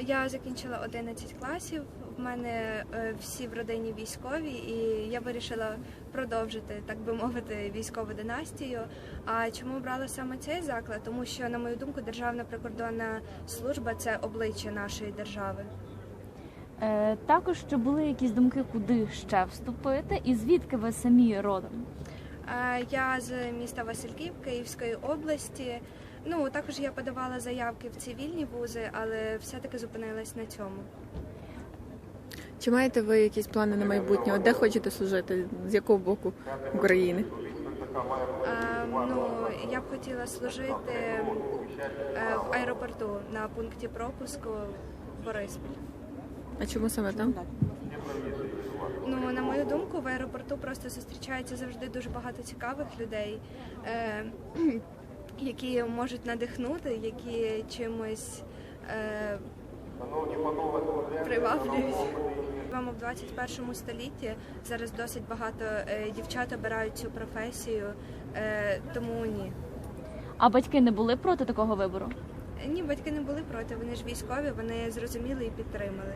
Я закінчила 11 класів. В мене е, всі в родині військові, і я вирішила продовжити, так би мовити, військову династію. А чому брала саме цей заклад? Тому що, на мою думку, Державна прикордонна служба це обличчя нашої держави. Е, також чи були якісь думки, куди ще вступити, і звідки ви самі родом? Е, Я з міста Васильків Київської області. Ну також я подавала заявки в цивільні вузи, але все-таки зупинилась на цьому. Чи маєте ви якісь плани на майбутнє? От Де хочете служити? З якого боку України? Е, Ну, я б хотіла служити е, в аеропорту на пункті пропуску Бориспіль. А чому саме там? Ну, на мою думку, в аеропорту просто зустрічається завжди дуже багато цікавих людей, е, які можуть надихнути, які чимось е, приваблюють. Живемо в 21 столітті. Зараз досить багато е, дівчат обирають цю професію, е, тому ні. А батьки не були проти такого вибору? Ні, батьки не були проти. Вони ж військові, вони зрозуміли і підтримали.